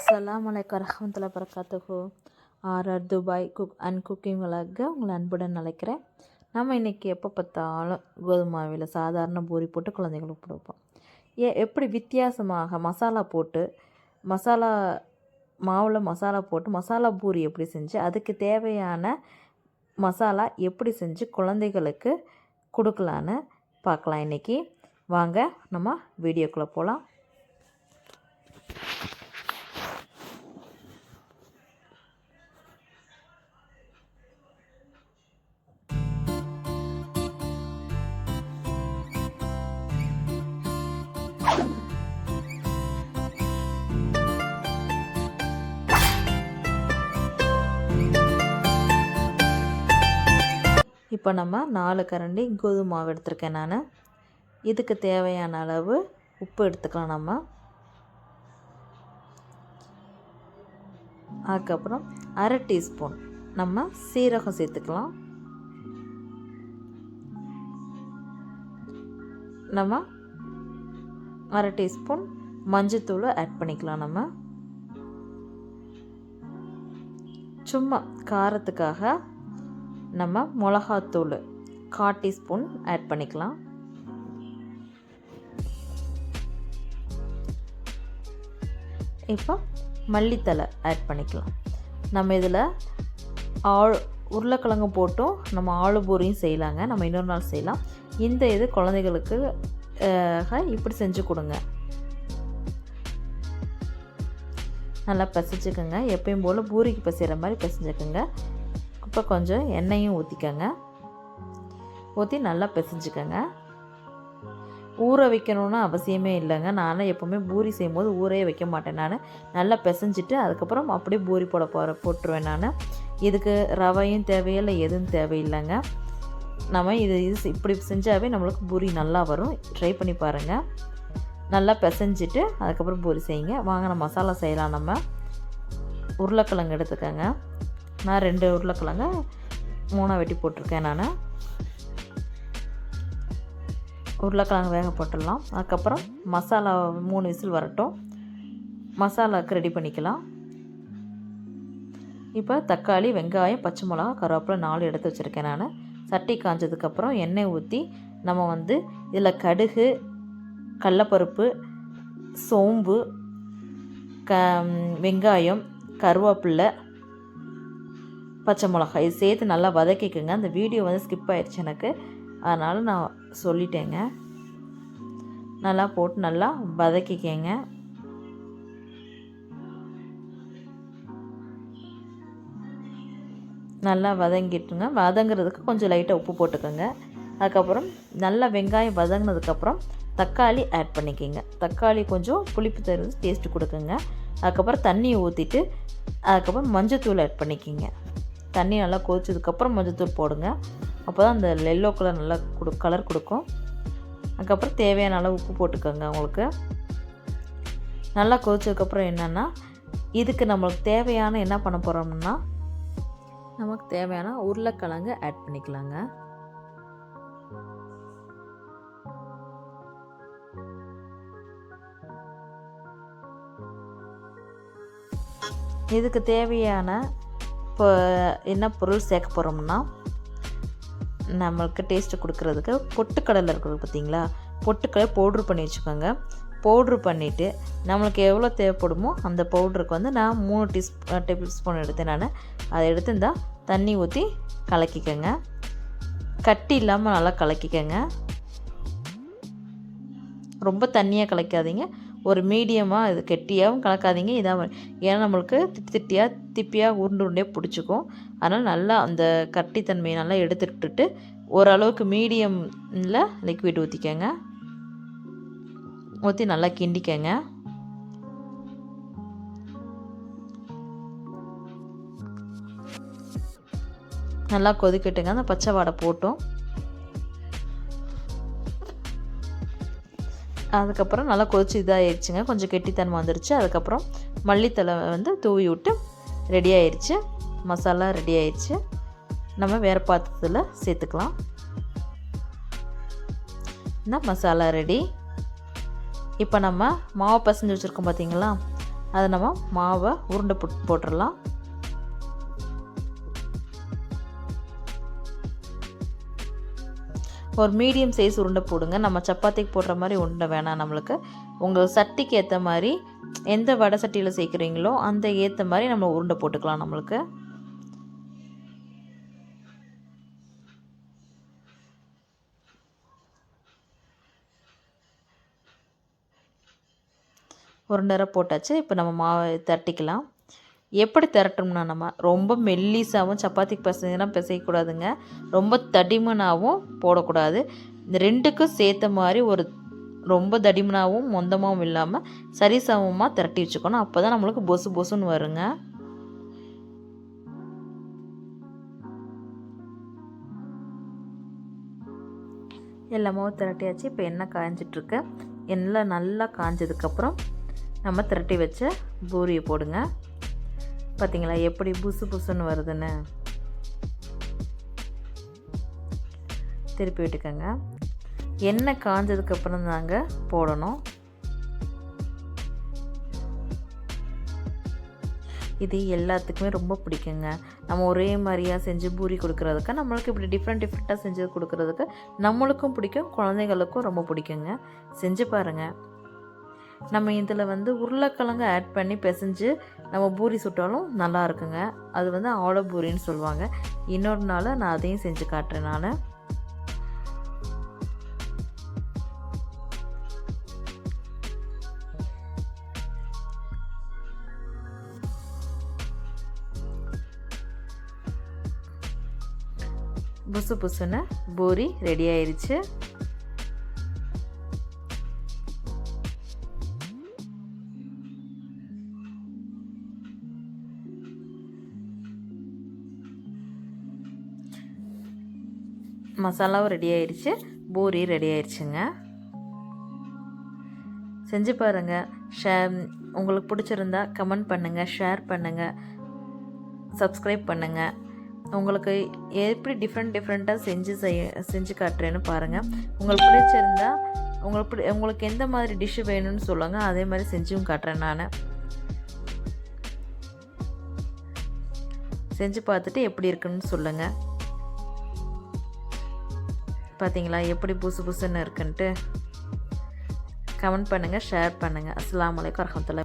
அஸ்ஸலாமு அலைக்கும் வரஹ்மத்துல்லாஹி வரகாத்துஹு RR Dubai cook and cooking விளாக உங்களை அன்புடன் அழைக்கிறேன். நம்ம இன்றைக்கி எப்போ பார்த்தாலும் கோதுமாவில் சாதாரண பூரி போட்டு குழந்தைங்களுக்கு கொடுப்போம். ஏ எப்படி வித்தியாசமாக மசாலா போட்டு மசாலா மாவில் மசாலா போட்டு மசாலா பூரி எப்படி செஞ்சு அதுக்கு தேவையான மசாலா எப்படி செஞ்சு குழந்தைகளுக்கு கொடுக்கலான்னு பார்க்கலாம். இன்றைக்கி வாங்க நம்ம வீடியோக்குள்ளே போகலாம் இப்போ நம்ம நாலு கரண்டி கோதுமை மாவு எடுத்திருக்கேன் நான். இதுக்கு தேவையான அளவு உப்பு எடுத்துக்கலாம் நம்ம. அதுக்கப்புறம் அரை டீஸ்பூன் நம்ம சீரகம் சேர்த்துக்கலாம். நம்ம அரை டீஸ்பூன் மஞ்சத்தூள் ஆட் பண்ணிக்கலாம் நம்ம. சும்மா காரத்துக்காக நம்ம மிளகாத்தூள் கால் டீஸ்பூன் ஆட் பண்ணிக்கலாம். இப்போ மல்லித்தலை ஆட் பண்ணிக்கலாம். நம்ம இதில் ஆள் உருளைக்கிழங்கு போட்டும் நம்ம ஆளு பூரியும் செய்யலாங்க. நம்ம இன்னொரு நாள் செய்யலாம். இந்த இது குழந்தைகளுக்கு இப்படி செஞ்சு கொடுங்க. நல்லா பசிச்சுக்கோங்க. எப்பயும் போல் பூரிக்கு பசிகிற மாதிரி பசிச்சுக்கோங்க இப்போ கொஞ்சம் எண்ணெயும் ஊற்றிக்கோங்க ஊற்றி நல்லா பிசைஞ்சுக்கோங்க. ஊற வைக்கணும்னு அவசியமே இல்லைங்க. நானும் எப்போவுமே பூரி செய்யும்போது ஊரே வைக்க மாட்டேன் நான். நல்லா பிசைஞ்சிட்டு அதுக்கப்புறம் அப்படியே பூரி போட போகிற போட்டுருவேன் நான். இதுக்கு ரவையும் தேவையில்லை எதுவும் தேவையில்லைங்க. நம்ம இது இது இப்படி செஞ்சாவே நம்மளுக்கு பூரி நல்லா வரும். ட்ரை பண்ணி பாருங்கள் நல்லா பிசைஞ்சிட்டு அதுக்கப்புறம் பூரி செய்யுங்க. வாங்கின மசாலா செய்யலாம் நம்ம. உருளைக்கிழங்கு எடுத்துக்கோங்க. நான் ரெண்டு உருளைக்கிழங்க மூணாக வெட்டி போட்டிருக்கேன் நான். உருளைக்கிழங்கு வேக போட்டுடலாம். அதுக்கப்புறம் மசாலா மூணு விசில் வரட்டும். மசாலாவுக்கு ரெடி பண்ணிக்கலாம். இப்போ தக்காளி வெங்காயம் பச்சை மிளகா கருவேப்பிலை நாலு எடுத்து வச்சுருக்கேன் நான். சட்டி காஞ்சதுக்கப்புறம் எண்ணெய் ஊற்றி நம்ம வந்து இதில் கடுகு கடலப்பருப்பு சோம்பு க வெங்காயம் கருவேப்பில்லை பச்சை மிளகாய் இது சேர்த்து நல்லா வதக்கிக்கோங்க. அந்த வீடியோ வந்து ஸ்கிப் ஆயிடுச்சு எனக்கு. அதனால் நான் சொல்லிட்டேங்க. நல்லா போட்டு நல்லா வதக்கிக்கங்க. நல்லா வதங்கிட்டுங்க. வதங்குறதுக்கு கொஞ்சம் லைட்டாக உப்பு போட்டுக்கோங்க. அதுக்கப்புறம் நல்லா வெங்காயம் வதங்கினதுக்கப்புறம் தக்காளி ஆட் பண்ணிக்கோங்க. தக்காளி கொஞ்சம் புளிப்பு தருவது டேஸ்ட்டு கொடுக்குங்க. அதுக்கப்புறம் தண்ணியை ஊற்றிட்டு அதுக்கப்புறம் மஞ்சத்தூள் ஆட் பண்ணிக்கோங்க. தண்ணி நல்லா கொதிச்சதுக்கப்புறம் மஞ்சத்தூள் போடுங்க. அப்போ தான் அந்த எல்லோ கலர் நல்லா கொடு கலர் கொடுக்கும். அதுக்கப்புறம் தேவையான அளவு உப்பு போட்டுக்கோங்க உங்களுக்கு. நல்லா கொதிச்சதுக்கப்புறம் என்னென்னா இதுக்கு நம்மளுக்கு தேவையான என்ன பண்ண போகிறோம்னா நமக்கு தேவையான உருளைக்கிழங்கு ஆட் பண்ணிக்கலாங்க. இதுக்கு தேவையான இப்போ என்ன பொருள் சேர்க்க போகிறோம்னா நம்மளுக்கு டேஸ்ட்டு கொடுக்குறதுக்கு பொட்டுக்கடலை இருக்கிறது பார்த்தீங்களா? பொட்டுக்கடலை பவுட்ரு பண்ணி வச்சுக்கோங்க. பவுட்ரு பண்ணிவிட்டு நம்மளுக்கு எவ்வளோ தேவைப்படுமோ அந்த பவுட்ருக்கு வந்து நான் மூணு டீஸ் டேபிள் ஸ்பூன் எடுத்தேன் நான். அதை எடுத்து இந்த தண்ணி ஊற்றி கலக்கிக்கோங்க. கட்டி இல்லாமல் நல்லா கலக்கிக்கோங்க. ரொம்ப தண்ணியாக கலக்காதீங்க. ஒரு மீடியமாக இது கெட்டியாகவும் கலக்காதீங்க. இதாக ஏன்னா நம்மளுக்கு திட்டி திட்டியாக திப்பியாக உருண்டு உருண்டே பிடிச்சிக்கும். அதனால் நல்லா அந்த கட்டித்தன்மையை நல்லா எடுத்துட்டுட்டு ஓரளவுக்கு மீடியமில் லிக்விட் ஊற்றிக்கங்க ஊற்றி நல்லா கிண்டிக்கங்க. நல்லா கொதிக்கட்டுங்க. அந்த பச்சை வாடை போட்டோம். அதுக்கப்புறம் நல்லா கொதிச்சு இதாகிடுச்சுங்க கொஞ்சம் கெட்டித்தன்மை வந்துருச்சு. அதுக்கப்புறம் மல்லித்தலை வந்து தூவி விட்டு ரெடி ஆயிடுச்சு மசாலா ரெடி ஆயிடுச்சு நம்ம வேறு பாத்திரத்தில் சேர்த்துக்கலாம். இந்த மசாலா ரெடி. இப்போ நம்ம மாவை பசஞ்சு வச்சுருக்கோம் பார்த்தீங்களா அதை நம்ம மாவை உருண்டை போட்டுடலாம் ஒரு மீடியம் சைஸ் உருண்டை போடுங்க. நம்ம சப்பாத்திக்கு போடுற மாதிரி உருண்டை வேணாம் நம்மளுக்கு. உங்கள் சட்டிக்கு ஏற்ற மாதிரி எந்த வடை சட்டியில் சேர்க்குறீங்களோ அந்த ஏற்ற மாதிரி நம்ம உருண்டை போட்டுக்கலாம் நம்மளுக்கு. உருண்டரை போட்டாச்சு. இப்போ நம்ம மாவை தட்டிக்கலாம். எப்படி திரட்டணும்னா நம்ம ரொம்ப மெல்லிசாகவும் சப்பாத்திக்கு பசங்கலாம் பிசையக்கூடாதுங்க. ரொம்ப தடிமனாகவும் போடக்கூடாது. இந்த ரெண்டுக்கும் சேர்த்த மாதிரி ஒரு ரொம்ப தடிமனாகவும் மொந்தமாகவும் இல்லாமல் சரிசமமாக திரட்டி வச்சுக்கணும். அப்போ தான் நம்மளுக்கு பொசு பொசுன்னு வருங்க. எல்லாமாவும் திரட்டியாச்சு. இப்போ எண்ணெய் காய்ஞ்சிட்ருக்கு எண்ணெய் நல்லா காய்ஞ்சதுக்கப்புறம் நம்ம திரட்டி வச்ச பூரியை போடுங்க. பார்த்தீங்களா எப்படி புசு புசுன்னு வருதுன்னு? திருப்பி விட்டுக்கோங்க. எண்ணெய் காஞ்சதுக்கப்புறம் தாங்க போடணும். இது எல்லாத்துக்குமே ரொம்ப பிடிக்குங்க. நம்ம ஒரே மாதிரியாக செஞ்சு பூரி கொடுக்குறதுக்கு நம்மளுக்கு இப்படி டிஃப்ரெண்ட் டிஃப்ரெண்ட்டாக செஞ்சு கொடுக்குறதுக்கு நம்மளுக்கும் பிடிக்கும் குழந்தைகளுக்கும் ரொம்ப பிடிக்குங்க. செஞ்சு பாருங்கள் நம்ம இதில் வந்து உருளைக்கிழங்கு ஆட் பண்ணி பிசைஞ்சு நம்ம பூரி சுட்டாலும் நல்லா இருக்குங்க. அது வந்து ஆலோ பூரின்னு சொல்லுவாங்க. இன்னொரு நாள் நான் அதையும் செஞ்சு காட்டுறேன் நான். புசு புசுன்னு பூரி ரெடி ஆயிடுச்சு மசாலாவும் ரெடி ஆயிடுச்சு பூரி ரெடி ஆயிடுச்சுங்க செஞ்சு பாருங்கள் ஷே உங்களுக்கு பிடிச்சிருந்தா கமெண்ட் பண்ணுங்கள் ஷேர் பண்ணுங்கள் சப்ஸ்கிரைப் பண்ணுங்கள் உங்களுக்கு எப்படி டிஃப்ரெண்ட் டிஃப்ரெண்ட்டாக செஞ்சு செய்ய செஞ்சு காட்டுறேன்னு பாருங்கள் உங்களுக்கு பிடிச்சிருந்தா உங்களுக்கு பிடி உங்களுக்கு எந்த மாதிரி டிஷ்ஷு வேணும்னு சொல்லுங்கள் அதே மாதிரி செஞ்சும் காட்டுறேன் நான். செஞ்சு பார்த்துட்டு எப்படி இருக்குன்னு சொல்லுங்கள் பார்த்தீங்களா எப்படி புதுசு புதுசுன்னு இருக்குன்ட்டு கமெண்ட் பண்ணுங்கள் ஷேர் பண்ணுங்கள் அஸ்லாம் வலைக்கம் வரமத்துல